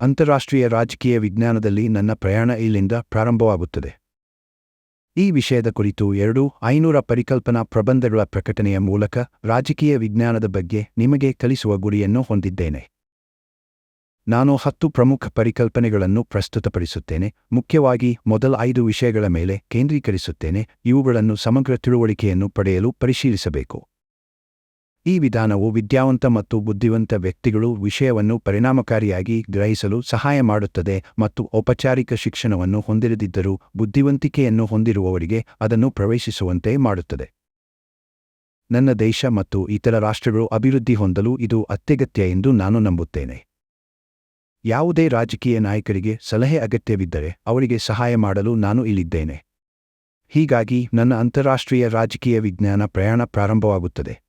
ಅಂತಾರಾಷ್ಟ್ರೀಯ ರಾಜಕೀಯ ವಿಜ್ಞಾನದಲ್ಲಿ ನನ್ನ ಪ್ರಯಾಣ ಇಲ್ಲಿಂದ ಪ್ರಾರಂಭವಾಗುತ್ತದೆ. ಈ ವಿಷಯದ ಕುರಿತು ಎರಡು ಐನೂರ ಪರಿಕಲ್ಪನಾ ಪ್ರಬಂಧಗಳ ಪ್ರಕಟಣೆಯ ಮೂಲಕ ರಾಜಕೀಯ ವಿಜ್ಞಾನದ ಬಗ್ಗೆ ನಿಮಗೆ ಕಲಿಸುವ ಗುರಿಯನ್ನು ಹೊಂದಿದ್ದೇನೆ. ನಾನು ಹತ್ತು ಪ್ರಮುಖ ಪರಿಕಲ್ಪನೆಗಳನ್ನು ಪ್ರಸ್ತುತಪಡಿಸುತ್ತೇನೆ, ಮುಖ್ಯವಾಗಿ ಮೊದಲ ಐದು ವಿಷಯಗಳ ಮೇಲೆ ಕೇಂದ್ರೀಕರಿಸುತ್ತೇನೆ, ಇವುಗಳನ್ನು ಸಮಗ್ರ ತಿಳುವಳಿಕೆಯನ್ನು ಪಡೆಯಲು ಪರಿಶೀಲಿಸಬೇಕು. ಈ ವಿಧಾನವು ವಿದ್ಯಾವಂತ ಮತ್ತು ಬುದ್ಧಿವಂತ ವ್ಯಕ್ತಿಗಳು ವಿಷಯವನ್ನು ಪರಿಣಾಮಕಾರಿಯಾಗಿ ಗ್ರಹಿಸಲು ಸಹಾಯ ಮಾಡುತ್ತದೆ ಮತ್ತು ಔಪಚಾರಿಕ ಶಿಕ್ಷಣವನ್ನು ಹೊಂದಿರದಿದ್ದರೂ ಬುದ್ಧಿವಂತಿಕೆಯನ್ನು ಹೊಂದಿರುವವರಿಗೆ ಅದನ್ನು ಪ್ರವೇಶಿಸುವಂತೆ ಮಾಡುತ್ತದೆ. ನನ್ನ ದೇಶ ಮತ್ತು ಇತರ ರಾಷ್ಟ್ರಗಳು ಅಭಿವೃದ್ಧಿ ಹೊಂದಲು ಇದು ಅತ್ಯಗತ್ಯ ಎಂದು ನಾನು ನಂಬುತ್ತೇನೆ. ಯಾವುದೇ ರಾಜಕೀಯ ನಾಯಕರಿಗೆ ಸಲಹೆ ಅಗತ್ಯವಿದ್ದರೆ ಅವರಿಗೆ ಸಹಾಯ ಮಾಡಲು ನಾನು ಇಲ್ಲಿದ್ದೇನೆ. ಹೀಗಾಗಿ ನನ್ನ ಅಂತಾರಾಷ್ಟ್ರೀಯ ರಾಜಕೀಯ ವಿಜ್ಞಾನ ಪ್ರಯಾಣ ಪ್ರಾರಂಭವಾಗುತ್ತದೆ.